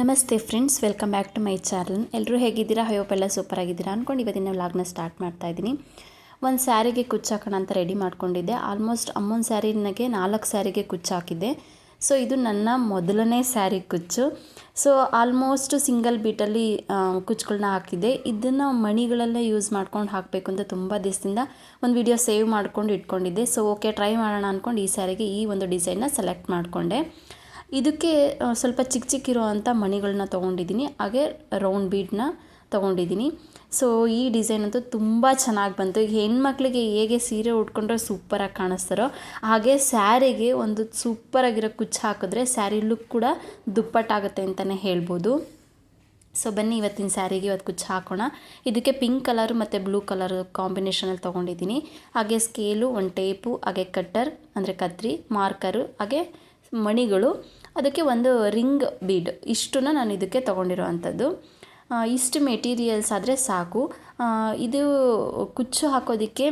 ನಮಸ್ತೆ friends welcome back to my channel ಎಲ್ಲರೂ ಹೇಗಿದ್ದೀರಾ? ಎಲ್ಲ ಸೂಪರ್ ಆಗಿದ್ದೀರಾ ಅಂದ್ಕೊಂಡು ಇವತ್ತಿನ ವ್ಲಾಗ್ನ ಸ್ಟಾರ್ಟ್ ಮಾಡ್ತಾ ಇದ್ದೀನಿ. ಒಂದು ಸ್ಯಾರಿಗೆ ಕುಚ್ಚು ಹಾಕೋಣ ಅಂತ ರೆಡಿ ಮಾಡ್ಕೊಂಡಿದ್ದೆ. ಆಲ್ಮೋಸ್ಟ್ ಅಮ್ಮನ ಸ್ಯಾರಿನಾಗೆ ನಾಲ್ಕು ಸ್ಯಾರಿಗೆ ಕುಚ್ಚು ಹಾಕಿದ್ದೆ. ಸೊ ಇದು ನನ್ನ ಮೊದಲನೇ ಸ್ಯಾರಿ ಕುಚ್ಚು. ಸೊ ಆಲ್ಮೋಸ್ಟ್ ಸಿಂಗಲ್ ಬೀಟಲ್ಲಿ ಕುಚ್ಚುಗಳನ್ನ ಹಾಕಿದ್ದೆ. ಇದನ್ನು ಮಣಿಗಳಲ್ಲೇ ಯೂಸ್ ಮಾಡ್ಕೊಂಡು ಹಾಕಬೇಕು ಅಂತ ತುಂಬ ದಿವಸದಿಂದ ಒಂದು ವಿಡಿಯೋ ಸೇವ್ ಮಾಡ್ಕೊಂಡು ಇಟ್ಕೊಂಡಿದ್ದೆ. ಸೊ ಓಕೆ ಟ್ರೈ ಮಾಡೋಣ ಅಂದ್ಕೊಂಡು ಈ ಸ್ಯಾರಿಗೆ ಈ ಒಂದು ಡಿಸೈನ್ನ ಸೆಲೆಕ್ಟ್ ಮಾಡಿಕೊಂಡೆ. ಇದಕ್ಕೆ ಸ್ವಲ್ಪ ಚಿಕ್ಕ ಚಿಕ್ಕ ಇರೋವಂಥ ಮಣಿಗಳನ್ನ ತೊಗೊಂಡಿದ್ದೀನಿ ಹಾಗೆ ರೌಂಡ್ ಬೀಡನ್ನ ತೊಗೊಂಡಿದ್ದೀನಿ ಸೊ ಈ ಡಿಸೈನ್ ಅಂತೂ ತುಂಬ ಚೆನ್ನಾಗಿ ಬಂತು. ಹೆಣ್ಮಕ್ಳಿಗೆ ಹೇಗೆ ಸೀರೆ ಉಟ್ಕೊಂಡ್ರೆ ಸೂಪರಾಗಿ ಕಾಣಿಸ್ತಾರೋ, ಹಾಗೆ ಸ್ಯಾರಿಗೆ ಒಂದು ಸೂಪರಾಗಿರೋ ಕುಚ್ಚು ಹಾಕಿದ್ರೆ ಸ್ಯಾರಿ ಲುಕ್ ಕೂಡ ದುಪ್ಪಟ್ಟಾಗುತ್ತೆ ಅಂತಲೇ ಹೇಳ್ಬೋದು. ಸೊ ಬನ್ನಿ ಇವತ್ತಿನ ಸ್ಯಾರಿಗೆ ಇವತ್ತು ಕುಚ್ಚು ಹಾಕೋಣ. ಇದಕ್ಕೆ ಪಿಂಕ್ ಕಲರು ಮತ್ತು ಬ್ಲೂ ಕಲರ್ ಕಾಂಬಿನೇಷನಲ್ಲಿ ತೊಗೊಂಡಿದ್ದೀನಿ ಹಾಗೆ ಸ್ಕೇಲು ಒಂದು ಟೇಪು, ಹಾಗೆ ಕಟ್ಟರ್ ಅಂದರೆ ಕತ್ರಿ ಮಾರ್ಕರು ಹಾಗೆ ಮಣಿಗಳು ಅದಕ್ಕೆ ಒಂದು ರಿಂಗ್ ಬೀಡ್ ಇಷ್ಟನ್ನು ನಾನು ಇದಕ್ಕೆ ತೊಗೊಂಡಿರೋ ಅಂಥದ್ದು ಇಷ್ಟು ಮೆಟೀರಿಯಲ್ಸ್ ಆದರೆ ಸಾಕು. ಇದು ಕುಚ್ಚು ಹಾಕೋದಕ್ಕೆ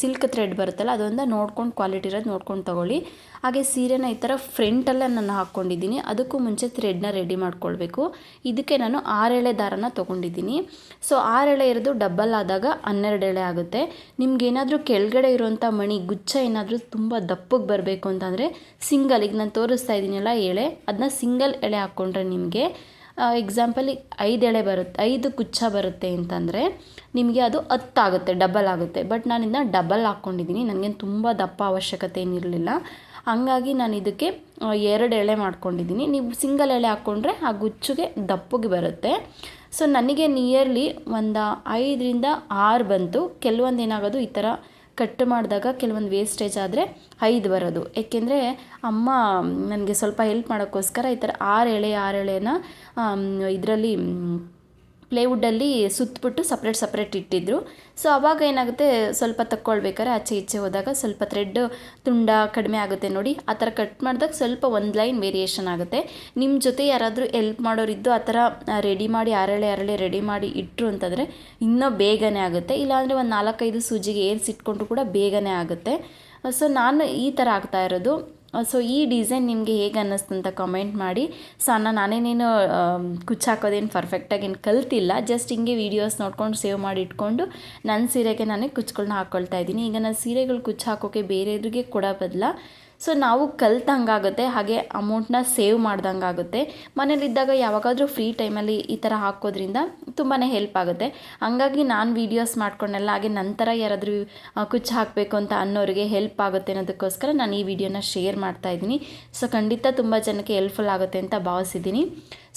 ಸಿಲ್ಕ್ ಥ್ರೆಡ್ ಬರುತ್ತಲ್ಲ, ಅದೊಂದು ನೋಡ್ಕೊಂಡು ಕ್ವಾಲಿಟಿ ಇರೋದು ನೋಡ್ಕೊಂಡು ತೊಗೊಳ್ಳಿ. ಹಾಗೆ ಸೀರೆನ ಈ ಥರ ಫ್ರಂಟಲ್ಲೇ ನಾನು ಹಾಕ್ಕೊಂಡಿದ್ದೀನಿ ಅದಕ್ಕೂ ಮುಂಚೆ ಥ್ರೆಡ್ನ ರೆಡಿ ಮಾಡ್ಕೊಳ್ಬೇಕು. ಇದಕ್ಕೆ ನಾನು ಆರೆಳೆ ದಾರನ ತೊಗೊಂಡಿದ್ದೀನಿ. ಸೊ ಆರೆಳೆ ಇರೋದು ಡಬ್ಬಲ್ ಆದಾಗ ಹನ್ನೆರಡು ಎಳೆ ಆಗುತ್ತೆ. ನಿಮ್ಗೇನಾದರೂ ಕೆಳಗಡೆ ಇರುವಂಥ ಮಣಿ, ಗುಚ್ಛ ಏನಾದರೂ ತುಂಬ ದಪ್ಪಗೆ ಬರಬೇಕು ಅಂತಂದರೆ ಸಿಂಗಲ್ ಈಗ ನಾನು ತೋರಿಸ್ತಾ ಇದ್ದೀನಲ್ಲ ಎಳೆ ಅದನ್ನ ಸಿಂಗಲ್ ಎಳೆ ಹಾಕ್ಕೊಂಡ್ರೆ ನಿಮಗೆ ಎಕ್ಸಾಂಪಲ್ ಐದು ಎಳೆ ಬರುತ್ತೆ, ಐದು ಕುಚ್ಚ ಬರುತ್ತೆ ಅಂತಂದರೆ ನಿಮಗೆ ಅದು ಹತ್ತಾಗುತ್ತೆ ಡಬಲ್ ಆಗುತ್ತೆ. ಬಟ್ ನಾನು ಇದನ್ನ ಡಬಲ್ ಹಾಕ್ಕೊಂಡಿದ್ದೀನಿ ನನಗೇನು ತುಂಬ ದಪ್ಪ ಅವಶ್ಯಕತೆ ಏನಿರಲಿಲ್ಲ ಹಂಗಾಗಿ ನಾನು ಇದಕ್ಕೆ ಎರಡು ಎಳೆ ಮಾಡ್ಕೊಂಡಿದ್ದೀನಿ ನೀವು ಸಿಂಗಲ್ ಎಳೆ ಹಾಕ್ಕೊಂಡ್ರೆ ಆ ಗುಚ್ಚಿಗೆ ದಪ್ಪಗೆ ಬರುತ್ತೆ. ಸೊ ನನಗೆ ನಿಯರ್ಲಿ ಒಂದು ಐದರಿಂದ ಆರು ಬಂತು. ಕೆಲವೊಂದು ಏನಾಗೋದು ಈ ಥರ ಕಟ್ ಮಾಡಿದಾಗ ಕೆಲವೊಂದು ವೇಸ್ಟೇಜ್ ಆದರೆ ಐದು ಬರೋದು. ಏಕೆಂದರೆ ಅಮ್ಮ ನನಗೆ ಸ್ವಲ್ಪ ಹೆಲ್ಪ್ ಮಾಡೋಕ್ಕೋಸ್ಕರ ಈ ಥರ ಆರು ಎಳೆ, ಆರು ಎಳೆನ ಇದರಲ್ಲಿ ಪ್ಲೇವುಡ್ಡಲ್ಲಿ ಸುತ್ತಬಿಟ್ಟು ಸಪ್ರೇಟ್ ಸಪ್ರೇಟ್ ಇಟ್ಟಿದ್ರು. ಸೊ, ಅವಾಗ ಏನಾಗುತ್ತೆ, ಸ್ವಲ್ಪ ತಕ್ಕೊಳ್ಬೇಕಾದ್ರೆ ಆಚೆ ಈಚೆ ಹೋದಾಗ ಸ್ವಲ್ಪ ಥ್ರೆಡ್ ತುಂಡ ಕಡಿಮೆ ಆಗುತ್ತೆ ನೋಡಿ. ಆ ಥರ ಕಟ್ ಮಾಡಿದಾಗ ಸ್ವಲ್ಪ ಒಂದು ಲೈನ್ ವೇರಿಯೇಷನ್ ಆಗುತ್ತೆ. ನಿಮ್ಮ ಜೊತೆ ಯಾರಾದರೂ ಎಲ್ಪ್ ಮಾಡೋರಿದ್ದು ಆ ಥರ ರೆಡಿ ಮಾಡಿ, ಅರಳೆ ಅರಳೆ ರೆಡಿ ಮಾಡಿ ಇಟ್ಟರು ಅಂತಂದರೆ ಇನ್ನೂ ಬೇಗನೆ ಆಗುತ್ತೆ. ಇಲ್ಲಾಂದರೆ ಒಂದು ನಾಲ್ಕೈದು ಸೂಜಿಗೆ ಏರ್ಸಿಟ್ಕೊಂಡ್ರು ಕೂಡ ಬೇಗನೆ ಆಗುತ್ತೆ. ಸೊ, ನಾನು ಈ ಥರ ಆಗ್ತಾ ಇರೋದು. ಸೊ ಈ ಡಿಸೈನ್ ನಿಮಗೆ ಹೇಗೆ ಅನ್ನಿಸ್ತು ಅಂತ ಕಮೆಂಟ್ ಮಾಡಿ. ಸೊ ಅನ್ನ ನಾನೇನೇನು ಕುಚ್ಚು ಹಾಕೋದೇನು ಪರ್ಫೆಕ್ಟಾಗಿ ಏನು ಕಲ್ತಿಲ್ಲ. ಜಸ್ಟ್ ಹಿಂಗೆ ವೀಡಿಯೋಸ್ ನೋಡ್ಕೊಂಡು ಸೇವ್ ಮಾಡಿ ಇಟ್ಕೊಂಡು ನನ್ನ ಸೀರೆಗೆ ನಾನೇ ಕುಚ್ಚುಗಳನ್ನ ಹಾಕ್ಕೊಳ್ತಾ ಇದ್ದೀನಿ. ಈಗ ನಾನು ಸೀರೆಗಳು ಕುಚ್ಚು ಹಾಕೋಕೆ ಬೇರೆಯವ್ರಿಗೆ ಕೊಡೋ ಬದಲ ಸೊ ನಾವು ಕಲ್ತಂಗಾಗುತ್ತೆ, ಹಾಗೆ ಅಮೌಂಟ್ನ ಸೇವ್ ಮಾಡ್ದಂಗಾಗುತ್ತೆ. ಮನೇಲಿದ್ದಾಗ ಯಾವಾಗಾದರೂ ಫ್ರೀ ಟೈಮಲ್ಲಿ ಈ ಥರ ಹಾಕೋದ್ರಿಂದ ತುಂಬಾ ಹೆಲ್ಪ್ ಆಗುತ್ತೆ. ಹಾಗಾಗಿ ನಾನು ವೀಡಿಯೋಸ್ ಮಾಡ್ಕೊಂಡೆಲ್ಲ ಹಾಗೆ ನಂತರ ಯಾರಾದರೂ ಕುಚ್ಚು ಹಾಕಬೇಕು ಅಂತ ಅನ್ನೋರಿಗೆ ಹೆಲ್ಪ್ ಆಗುತ್ತೆ ಅನ್ನೋದಕ್ಕೋಸ್ಕರ ನಾನು ಈ ವಿಡಿಯೋನ ಶೇರ್ ಮಾಡ್ತಾ ಇದ್ದೀನಿ. ಸೊ ಖಂಡಿತ ತುಂಬ ಜನಕ್ಕೆ ಹೆಲ್ಪ್ಫುಲ್ ಆಗುತ್ತೆ ಅಂತ ಭಾವಿಸಿದ್ದೀನಿ.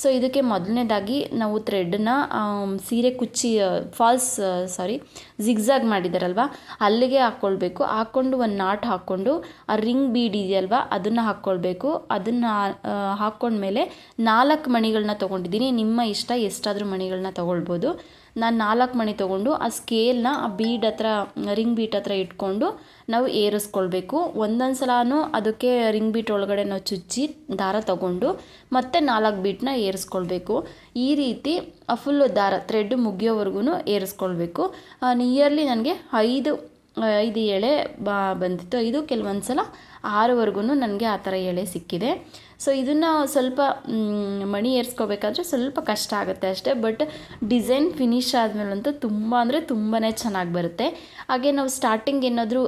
ಸೊ ಇದಕ್ಕೆ ಮೊದಲನೇದಾಗಿ ನಾವು ಥ್ರೆಡ್ನ ಸೀರೆ ಕುಚ್ಚಿ ಫಾಲ್ಸ್ ಸಾರಿ ಜಿಗ್ಝಾಗ್ ಮಾಡಿದಾರಲ್ವ? ಅಲ್ಲಿಗೆ ಹಾಕ್ಕೊಳ್ಬೇಕು ಹಾಕ್ಕೊಂಡು ಒಂದು ನಾಟ್ ಹಾಕ್ಕೊಂಡು ಆ ರಿಂಗ್ ಬೀಡ್ ಇದೆಯಲ್ವ? ಅದನ್ನು ಹಾಕ್ಕೊಳ್ಬೇಕು ಅದನ್ನು ಹಾಕ್ಕೊಂಡ್ಮೇಲೆ ನಾಲ್ಕು ಮಣಿಗಳನ್ನ ತೊಗೊಂಡಿದ್ದೀನಿ. ನಿಮ್ಮ ಇಷ್ಟ ಎಷ್ಟಾದರೂ ಮಣಿಗಳನ್ನ ತೊಗೊಳ್ಬೋದು. ನಾನು ನಾಲ್ಕು ಮಣಿ ತೊಗೊಂಡು ಆ ಸ್ಕೇಲ್ನ ಆ ಬೀಡ್ ಹತ್ರ ರಿಂಗ್ ಬೀಟ್ ಹತ್ರ ಇಟ್ಕೊಂಡು ನಾವು ಏರಿಸ್ಕೊಳ್ಬೇಕು. ಒಂದೊಂದು ಸಲನೂ ಅದಕ್ಕೆ ರಿಂಗ್ ಬೀಟ್ ಒಳಗಡೆ ನಾವು ಚುಚ್ಚಿ ದಾರ ತಗೊಂಡು ಮತ್ತೆ ನಾಲ್ಕು ಬೀಟ್ನ ಏರಿಸ್ಕೊಳ್ಬೇಕು. ಈ ರೀತಿ ಫುಲ್ಲು ದಾರ ಥ್ರೆಡ್ ಮುಗಿಯೋವರೆಗೂ ಏರಿಸ್ಕೊಳ್ಬೇಕು. ನಿಯರ್ಲಿ ನನಗೆ ಐದು ಐದು ಎಳೆ ಬಾ ಬಂದಿತ್ತು. ಇದು ಕೆಲವೊಂದು ಸಲ ಆರುವರೆಗೂ ನನಗೆ ಆ ಥರ ಎಳೆ ಸಿಕ್ಕಿದೆ. ಸೊ ಇದನ್ನು ಸ್ವಲ್ಪ ಮಣಿ ಏರಿಸ್ಕೋಬೇಕಾದ್ರೆ ಸ್ವಲ್ಪ ಕಷ್ಟ ಆಗುತ್ತೆ ಅಷ್ಟೇ. ಬಟ್ ಡಿಸೈನ್ ಫಿನಿಶ್ ಆದಮೇಲಂತೂ ತುಂಬ ಅಂದರೆ ತುಂಬಾ ಚೆನ್ನಾಗಿ ಬರುತ್ತೆ. ಹಾಗೆ ನಾವು ಸ್ಟಾರ್ಟಿಂಗ್ ಏನಾದರೂ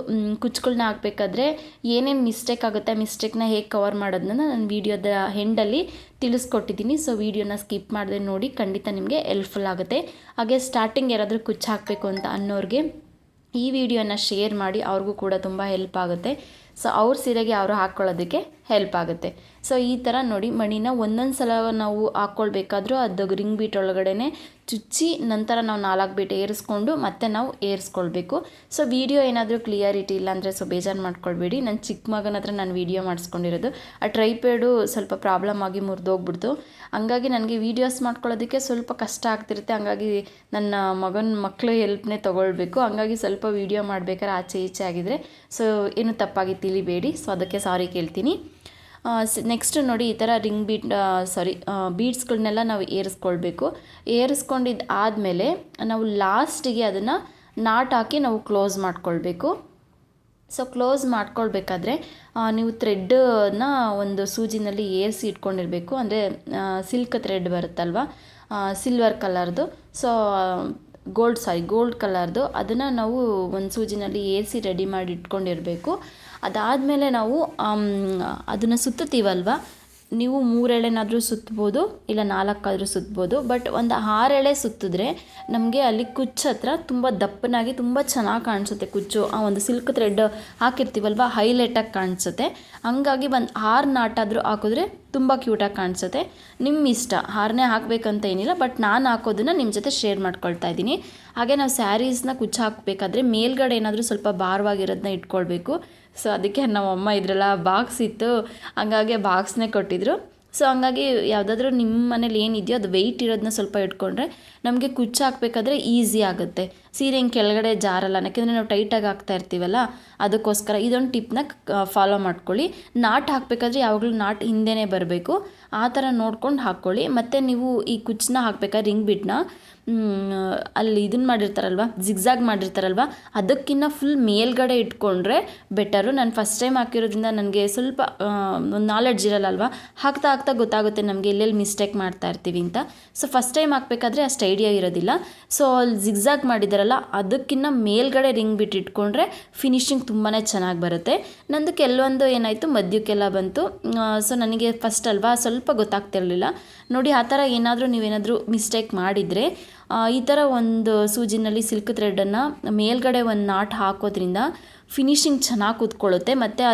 ಕುಚ್ಚುಗಳನ್ನ ಹಾಕಬೇಕಾದ್ರೆ ಏನೇನು ಮಿಸ್ಟೇಕ್ ಆಗುತ್ತೆ, ಆ ಮಿಸ್ಟೇಕ್ನ ಹೇಗೆ ಕವರ್ ಮಾಡೋದನ್ನ ನಾನು ವೀಡಿಯೋದ ಹೆಂಡಲ್ಲಿ ತಿಳಿಸ್ಕೊಟ್ಟಿದ್ದೀನಿ. ಸೊ ವೀಡಿಯೋನ ಸ್ಕಿಪ್ ಮಾಡದೆ ನೋಡಿ ಖಂಡಿತ ನಿಮಗೆ ಹೆಲ್ಪ್ಫುಲ್ ಆಗುತ್ತೆ. ಹಾಗೆ ಸ್ಟಾರ್ಟಿಂಗ್ ಯಾರಾದರೂ ಕುಚ್ಚು ಹಾಕಬೇಕು ಅಂತ ಅನ್ನೋರಿಗೆ ಈ ವಿಡಿಯೋನ ಶೇರ್ ಮಾಡಿ ಅವ್ರಿಗೂ ಕೂಡ ತುಂಬ ಹೆಲ್ಪ್ ಆಗುತ್ತೆ. ಸೊ ಅವ್ರ ಸೀರೆಗೆ ಅವರು ಹಾಕ್ಕೊಳ್ಳೋದಕ್ಕೆ ಹೆಲ್ಪ್ ಆಗುತ್ತೆ. ಸೊ ಈ ಥರ ನೋಡಿ ಮಣಿನ ಒಂದೊಂದು ಸಲ ನಾವು ಹಾಕ್ಕೊಳ್ಬೇಕಾದ್ರೂ ಅದು ರಿಂಗ್ ಬೀಟ್ ಒಳಗಡೆ ಚುಚ್ಚಿ ನಂತರ ನಾವು ನಾಲ್ಕು ಬೀಟ್ ಏರಿಸ್ಕೊಂಡು ಮತ್ತೆ ನಾವು ಏರಿಸ್ಕೊಳ್ಬೇಕು. ಸೊ ವಿಡಿಯೋ ಏನಾದರೂ ಕ್ಲಿಯರಿಟಿ ಇಲ್ಲ ಅಂದರೆ ಸೊ ಬೇಜಾರು ಮಾಡ್ಕೊಳ್ಬೇಡಿ. ನನ್ನ ಚಿಕ್ಕ ಮಗನ ಹತ್ರ ನಾನು ವೀಡಿಯೋ ಮಾಡಿಸ್ಕೊಂಡಿರೋದು. ಆ ಟ್ರೈಪೇಡು ಸ್ವಲ್ಪ ಪ್ರಾಬ್ಲಮ್ ಆಗಿ ಮುರಿದೋಗ್ಬಿಡ್ತು. ಹಂಗಾಗಿ ನನಗೆ ವೀಡಿಯೋಸ್ ಮಾಡ್ಕೊಳ್ಳೋದಕ್ಕೆ ಸ್ವಲ್ಪ ಕಷ್ಟ ಆಗ್ತಿರುತ್ತೆ. ಹಂಗಾಗಿ ನನ್ನ ಮಗನ ಮಕ್ಕಳು ಹೆಲ್ಪ್ನೇ ತೊಗೊಳ್ಬೇಕು. ಹಂಗಾಗಿ ಸ್ವಲ್ಪ ವೀಡಿಯೋ ಮಾಡಬೇಕಾದ್ರೆ ಆಚೆ ಈಚೆ ಆಗಿದ್ರೆ. ಸೊ ಏನು ತಪ್ಪಾಗಿ ತಿಳಿಬೇಡಿ. ಸೊ ಅದಕ್ಕೆ ಸಾರಿ ಕೇಳ್ತೀನಿ. ನೆಕ್ಸ್ಟ್ ನೋಡಿ ಈ ಥರ ರಿಂಗ್ ಬೀಟ್ ಸಾರಿ ಬೀಡ್ಸ್ಗಳನ್ನೆಲ್ಲ ನಾವು ಏರಿಸ್ಕೊಳ್ಬೇಕು. ಏರಿಸ್ಕೊಂಡಿದ್ದು ಆದಮೇಲೆ ನಾವು ಲಾಸ್ಟಿಗೆ ಅದನ್ನು ನಾಟ್ ಹಾಕಿ ನಾವು ಕ್ಲೋಸ್ ಮಾಡ್ಕೊಳ್ಬೇಕು. ಸೊ ಕ್ಲೋಸ್ ಮಾಡ್ಕೊಳ್ಬೇಕಾದ್ರೆ ನೀವು ಥ್ರೆಡ್ನ ಒಂದು ಸೂಜಿನಲ್ಲಿ ಏರಿಸಿ ಇಟ್ಕೊಂಡಿರಬೇಕು. ಅಂದರೆ ಸಿಲ್ಕ್ ಥ್ರೆಡ್ ಬರುತ್ತಲ್ವ? ಸಿಲ್ವರ್ ಕಲರ್ದು ಸೊ ಗೋಲ್ಡ್ ಸಾರಿ ಗೋಲ್ಡ್ ಕಲರ್ದು ಅದನ್ನು ನಾವು ಒಂದು ಸೂಜಿನಲ್ಲಿ ಏರಿಸಿ ರೆಡಿ ಮಾಡಿ ಇಟ್ಕೊಂಡಿರಬೇಕು. ಅದಾದಮೇಲೆ ನಾವು ಅದನ್ನು ಸುತ್ತುತ್ತೀವಲ್ವ? ನೀವು ಮೂರೆಳೆನಾದರೂ ಸುತ್ತಬೋದು ಇಲ್ಲ ನಾಲ್ಕಾದರೂ ಸುತ್ತಬೋದು ಬಟ್ ಒಂದು ಆರೆಳೆ ಸುತ್ತಿದ್ರೆ ನಮಗೆ ಅಲ್ಲಿ ಕುಚ್ಚು ಹತ್ರ ತುಂಬ ದಪ್ಪನಾಗಿ ತುಂಬ ಚೆನ್ನಾಗಿ ಕಾಣಿಸುತ್ತೆ ಕುಚ್ಚು. ಆ ಒಂದು ಸಿಲ್ಕ್ ಥ್ರೆಡ್ ಹಾಕಿರ್ತೀವಲ್ವ, ಹೈಲೈಟಾಗಿ ಕಾಣಿಸುತ್ತೆ. ಹಂಗಾಗಿ ಒಂದು ಆರು ನಾಟಾದರೂ ಹಾಕಿದ್ರೆ ತುಂಬ ಕ್ಯೂಟಾಗಿ ಕಾಣಿಸುತ್ತೆ. ನಿಮ್ಮ ಇಷ್ಟ. ಹಾರನೇ ಹಾಕಬೇಕಂತ ಏನಿಲ್ಲ ಬಟ್ ನಾನು ಹಾಕೋದನ್ನು ನಿಮ್ಮ ಜೊತೆ ಶೇರ್ ಮಾಡ್ಕೊಳ್ತಾ ಇದ್ದೀನಿ. ಹಾಗೆ ನಾವು ಸ್ಯಾರೀಸ್ನ ಕುಚ್ಚು ಹಾಕಬೇಕಾದ್ರೆ ಮೇಲ್ಗಡೆ ಏನಾದರೂ ಸ್ವಲ್ಪ ಭಾರವಾಗಿರೋದನ್ನ ಇಟ್ಕೊಳ್ಬೇಕು. ಸೊ ಅದಕ್ಕೆ ನಮ್ಮ ಅಮ್ಮ ಇದ್ರೆಲ್ಲ ಬಾಕ್ಸ್ ಇತ್ತು. ಹಂಗಾಗಿ ಬಾಕ್ಸ್ನೇ ಕೊಟ್ಟಿದ್ರು. ಸೊ ಹಂಗಾಗಿ ಯಾವುದಾದ್ರೂ ನಿಮ್ಮ ಮನೇಲಿ ಏನಿದೆಯೋ ಅದು ವೆಯ್ಟ್ ಇರೋದನ್ನ ಸ್ವಲ್ಪ ಇಟ್ಕೊಂಡ್ರೆ ನಮಗೆ ಕುಚ್ಚು ಹಾಕಬೇಕಾದ್ರೆ ಈಸಿ ಆಗುತ್ತೆ. ಸೀರೆ ಹಿಂಗೆ ಕೆಳಗಡೆ ಜಾರಲ್ಲ. ಯಾಕೆಂದರೆ ನಾವು ಟೈಟಾಗಿ ಹಾಕ್ತಾ ಇರ್ತೀವಲ್ಲ, ಅದಕ್ಕೋಸ್ಕರ ಇದೊಂದು ಟಿಪ್ನ ಫಾಲೋ ಮಾಡ್ಕೊಳ್ಳಿ. ನಾಟ್ ಹಾಕಬೇಕಾದ್ರೆ ಯಾವಾಗಲೂ ನಾಟ್ ಹಿಂದೆನೇ ಬರಬೇಕು. ಆ ಥರ ನೋಡ್ಕೊಂಡು ಹಾಕ್ಕೊಳ್ಳಿ. ಮತ್ತು ನೀವು ಈ ಕುಚ್ಚನ್ನ ಹಾಕ್ಬೇಕಾದ್ರೆ ರಿಂಗ್ ಬಿಟ್ನ ಅಲ್ಲಿ ಇದನ್ನ ಮಾಡಿರ್ತಾರಲ್ವ ಜಿಗ್ಝಾಗ್ ಮಾಡಿರ್ತಾರಲ್ವ ಅದಕ್ಕಿಂತ ಫುಲ್ ಮೇಲ್ಗಡೆ ಇಟ್ಕೊಂಡ್ರೆ ಬೆಟರು ನಾನು ಫಸ್ಟ್ ಟೈಮ್ ಹಾಕಿರೋದ್ರಿಂದ ನನಗೆ ಸ್ವಲ್ಪ ಒಂದು ನಾಲೆಡ್ಜ್ ಇರಲ್ಲ ಅಲ್ವಾ ಹಾಕ್ತಾ ಹಾಕ್ತಾ ಗೊತ್ತಾಗುತ್ತೆ ನಮಗೆ ಎಲ್ಲೆಲ್ಲಿ ಮಿಸ್ಟೇಕ್ ಮಾಡ್ತಾ ಇರ್ತೀವಿ ಅಂತ. ಸೊ ಫಸ್ಟ್ ಟೈಮ್ ಹಾಕಬೇಕಾದ್ರೆ ಅಷ್ಟು ಐಡಿಯಾ ಇರೋದಿಲ್ಲ. ಸೊ ಅಲ್ಲಿ ಜಿಗ್ಝಾಗ್ ಮಾಡಿದಾರಲ್ಲ ಅದಕ್ಕಿಂತ ಮೇಲ್ಗಡೆ ರಿಂಗ್ ಬಿಟ್ಟಿಟ್ಕೊಂಡ್ರೆ ಫಿನಿಶಿಂಗ್ ತುಂಬಾ ಚೆನ್ನಾಗಿ ಬರುತ್ತೆ. ನಂದು ಕೆಲವೊಂದು ಏನಾಯಿತು ಮಧ್ಯಕ್ಕೆಲ್ಲ ಬಂತು. ಸೊ ನನಗೆ ಫಸ್ಟ್ ಅಲ್ವಾ? ಸ್ವಲ್ಪ ಗೊತ್ತಾಗ್ತಿರಲಿಲ್ಲ. ನೋಡಿ, ಆ ಥರ ಏನಾದರೂ ನೀವೇನಾದರೂ ಮಿಸ್ಟೇಕ್ ಮಾಡಿದರೆ ಈ ಥರ ಒಂದು ಸೂಜಿನಲ್ಲಿ ಸಿಲ್ಕ್ ಥ್ರೆಡನ್ನು ಮೇಲ್ಗಡೆ ಒಂದು ನಾಟ್ ಹಾಕೋದ್ರಿಂದ ಫಿನಿಶಿಂಗ್ ಚೆನ್ನಾಗಿ ಕೂತ್ಕೊಳ್ಳುತ್ತೆ. ಮತ್ತು ಆ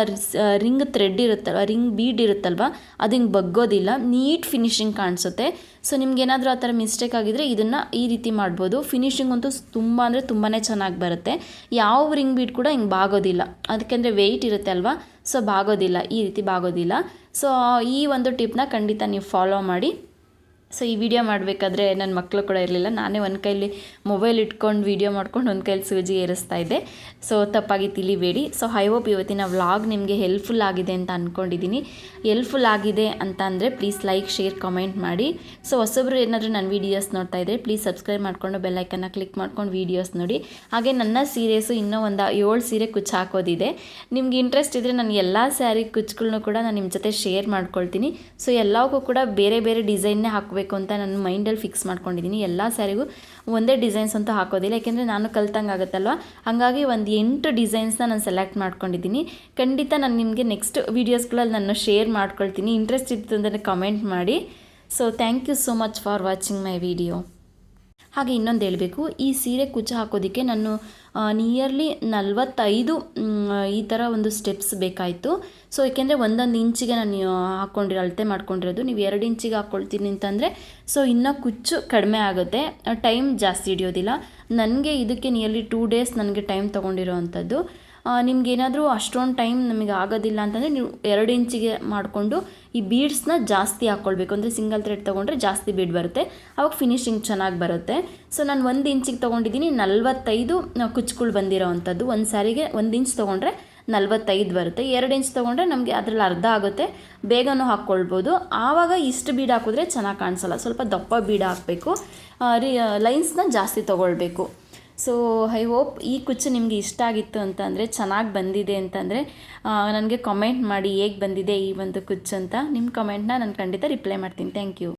ರಿಂಗ್ ಥ್ರೆಡ್ ಇರುತ್ತಲ್ವ ರಿಂಗ್ ಬೀಡ್ ಇರುತ್ತಲ್ವ, ಅದು ಹಿಂಗೆ ಬಗ್ಗೋದಿಲ್ಲ. ನೀಟ್ ಫಿನಿಶಿಂಗ್ ಕಾಣಿಸುತ್ತೆ. ಸೊ ನಿಮ್ಗೇನಾದರೂ ಆ ಥರ ಮಿಸ್ಟೇಕ್ ಆಗಿದ್ರೆ ಇದನ್ನು ಈ ರೀತಿ ಮಾಡ್ಬೋದು. ಫಿನಿಶಿಂಗ್ ಅಂತೂ ತುಂಬ ಅಂದರೆ ತುಂಬಾ ಚೆನ್ನಾಗಿ ಬರುತ್ತೆ. ಯಾವ ರಿಂಗ್ ಬೀಡ್ ಕೂಡ ಹಿಂಗೆ ಬಾಗೋದಿಲ್ಲ. ಅದಕ್ಕೆಂದರೆ ವೆಯ್ಟ್ ಇರುತ್ತೆ ಅಲ್ವಾ? ಸೊ ಬಾಗೋದಿಲ್ಲ. ಈ ರೀತಿ ಬಾಗೋದಿಲ್ಲ. ಸೊ ಈ ಒಂದು ಟಿಪ್ನ ಖಂಡಿತ ನೀವು ಫಾಲೋ ಮಾಡಿ. ಸೊ ಈ ವಿಡಿಯೋ ಮಾಡಬೇಕಾದ್ರೆ ನನ್ನ ಮಕ್ಕಳು ಕೂಡ ಇರಲಿಲ್ಲ. ನಾನೇ ಒಂದು ಕೈಲಿ ಮೊಬೈಲ್ ಇಟ್ಕೊಂಡು ವೀಡಿಯೋ ಮಾಡ್ಕೊಂಡು ಒಂದು ಕೈಲಿ ಸೂಜಿ ಏರಿಸ್ತಾ ಇದ್ದೆ. ಸೊ ತಪ್ಪಾಗಿ ತಿಳಿಬೇಡಿ. ಸೊ ಐ ಹೋಪ್ ಇವತ್ತಿನ ವ್ಲಾಗ್ ನಿಮಗೆ ಹೆಲ್ಪ್ಫುಲ್ ಆಗಿದೆ ಅಂತ ಅಂದ್ಕೊಂಡಿದ್ದೀನಿ ಹೆಲ್ಪ್ಫುಲ್ ಆಗಿದೆ ಅಂತ ಅಂದರೆ ಪ್ಲೀಸ್ ಲೈಕ್ ಶೇರ್ ಕಮೆಂಟ್ ಮಾಡಿ. ಸೊ ಹೊಸಬ್ರು ಏನಾದರೂ ನನ್ನ ವೀಡಿಯೋಸ್ ನೋಡ್ತಾ ಇದ್ದರೆ ಪ್ಲೀಸ್ ಸಬ್ಸ್ಕ್ರೈಬ್ ಮಾಡಿಕೊಂಡು ಬೆಲ್ಲೈಕನ್ನ ಕ್ಲಿಕ್ ಮಾಡ್ಕೊಂಡು ವೀಡಿಯೋಸ್ ನೋಡಿ. ಹಾಗೆ ನನ್ನ ಸೀರೆಸು ಇನ್ನೂ ಒಂದು ಏಳು ಸೀರೆ ಕುಚ್ಚು ಹಾಕೋದಿದೆ. ನಿಮ್ಗೆ ಇಂಟ್ರೆಸ್ಟ್ ಇದ್ದರೆ ನಾನು ಎಲ್ಲ ಸ್ಯಾರಿ ಕುಚ್ಚುಗಳನ್ನೂ ಕೂಡ ನಾನು ನಿಮ್ಮ ಜೊತೆ ಶೇರ್ ಮಾಡ್ಕೊಳ್ತೀನಿ. ಸೊ ಎಲ್ಲವಕ್ಕೂ ಕೂಡ ಬೇರೆ ಬೇರೆ ಡಿಸೈನ್ನೇ ಹಾಕಬೇಕು ಅಂತ ನಾನು ಮೈಂಡಲ್ಲಿ ಫಿಕ್ಸ್ ಮಾಡ್ಕೊಂಡಿದ್ದೀನಿ. ಎಲ್ಲ ಸ್ಯಾರಿಗೂ ಒಂದೇ ಡಿಸೈನ್ಸ್ ಅಂತೂ ಹಾಕೋದಿಲ್ಲ. ಯಾಕೆಂದರೆ ನಾನು ಕಲ್ತಂಗೆ ಆಗುತ್ತಲ್ವ? ಹಾಗಾಗಿ ಒಂದು ಎಂಟು ಡಿಸೈನ್ಸ್ನ ನಾನು ಸೆಲೆಕ್ಟ್ ಮಾಡ್ಕೊಂಡಿದ್ದೀನಿ. ಖಂಡಿತ ನಾನು ನಿಮಗೆ ನೆಕ್ಸ್ಟ್ ವೀಡಿಯೋಸ್ಗಳಲ್ಲಿ ನಾನು ಶೇರ್ ಮಾಡ್ಕೊಳ್ತೀನಿ. ಇಂಟ್ರೆಸ್ಟ್ ಇತ್ತು ಅಂದರೆ ಕಮೆಂಟ್ ಮಾಡಿ. So thank you so much for watching my video ಹಾಗೆ ಇನ್ನೊಂದು ಹೇಳಬೇಕು. ಈ ಸೀರೆ ಕುಚ್ಚು ಹಾಕೋದಕ್ಕೆ ನಾನು ನಿಯರ್ಲಿ ನಲವತ್ತೈದು ಈ ಥರ ಒಂದು ಸ್ಟೆಪ್ಸ್ ಬೇಕಾಯಿತು. ಸೊ ಏಕೆಂದರೆ ಒಂದೊಂದು ಇಂಚಿಗೆ ನಾನು ಹಾಕ್ಕೊಂಡಿರೋ ಅಳತೆ ಮಾಡ್ಕೊಂಡಿರೋದು. ನೀವು ಎರಡು ಇಂಚಿಗೆ ಹಾಕ್ಕೊಳ್ತೀನಿ ಅಂತಂದರೆ ಸೊ ಇನ್ನೂ ಕುಚ್ಚು ಕಡಿಮೆ ಆಗುತ್ತೆ. ಟೈಮ್ ಜಾಸ್ತಿ ಹಿಡಿಯೋದಿಲ್ಲ. ನನಗೆ ಇದಕ್ಕೆ ನಿಯರ್ಲಿ ಟೂ ಡೇಸ್ ನನಗೆ ಟೈಮ್ ತೊಗೊಂಡಿರೋ ಅಂಥದ್ದು ನಿಮ್ಗೇನಾದರೂ ಅಷ್ಟೊಂದು ಟೈಮ್ ನಮಗೆ ಆಗೋದಿಲ್ಲ ಅಂತಂದರೆ ನೀವು ಎರಡು ಇಂಚಿಗೆ ಮಾಡಿಕೊಂಡು ಈ ಬೀಡ್ಸ್ನ ಜಾಸ್ತಿ ಹಾಕ್ಕೊಳ್ಬೇಕು ಅಂದರೆ ಸಿಂಗಲ್ ಥ್ರೆಡ್ ತೊಗೊಂಡ್ರೆ ಜಾಸ್ತಿ ಬೀಡ್ ಬರುತ್ತೆ. ಅವಾಗ ಫಿನಿಶಿಂಗ್ ಚೆನ್ನಾಗಿ ಬರುತ್ತೆ. ಸೊ ನಾನು ಒಂದು ಇಂಚಿಗೆ ತೊಗೊಂಡಿದ್ದೀನಿ. ನಲ್ವತ್ತೈದು ಕುಚ್ಚುಗಳು ಬಂದಿರೋ ಅಂಥದ್ದು. ಒಂದು ಸಾರಿಗೆ ಒಂದು ಇಂಚ್ ತೊಗೊಂಡ್ರೆ ನಲ್ವತ್ತೈದು ಬರುತ್ತೆ. ಎರಡು ಇಂಚ್ ತೊಗೊಂಡ್ರೆ ನಮಗೆ ಅದರಲ್ಲಿ ಅರ್ಧ ಆಗುತ್ತೆ. ಬೇಗನೂ ಹಾಕ್ಕೊಳ್ಬೋದು ಆವಾಗ ಇಷ್ಟು ಬೀಡ್ ಹಾಕಿದ್ರೆ ಚೆನ್ನಾಗಿ ಕಾಣಿಸಲ್ಲ. ಸ್ವಲ್ಪ ದಪ್ಪ ಬೀಡ್ ಹಾಕಬೇಕು. ರೀ ಲೈನ್ಸ್ನ ಜಾಸ್ತಿ ತೊಗೊಳ್ಬೇಕು. ಸೊ ಐ ಹೋಪ್ ಈ ಕುಚ್ಚು ನಿಮಗೆ ಇಷ್ಟ ಆಗಿತ್ತು ಅಂತಂದರೆ ಚೆನ್ನಾಗಿ ಬಂದಿದೆ ಅಂತಂದರೆ ನನಗೆ ಕಮೆಂಟ್ ಮಾಡಿ ಹೇಗೆ ಬಂದಿದೆ ಈ ಒಂದು ಕುಚ್ಚು ಅಂತ. ನಿಮ್ಮ ಕಮೆಂಟ್ನ ನಾನು ಖಂಡಿತ ರಿಪ್ಲೈ ಮಾಡ್ತೀನಿ. Thank you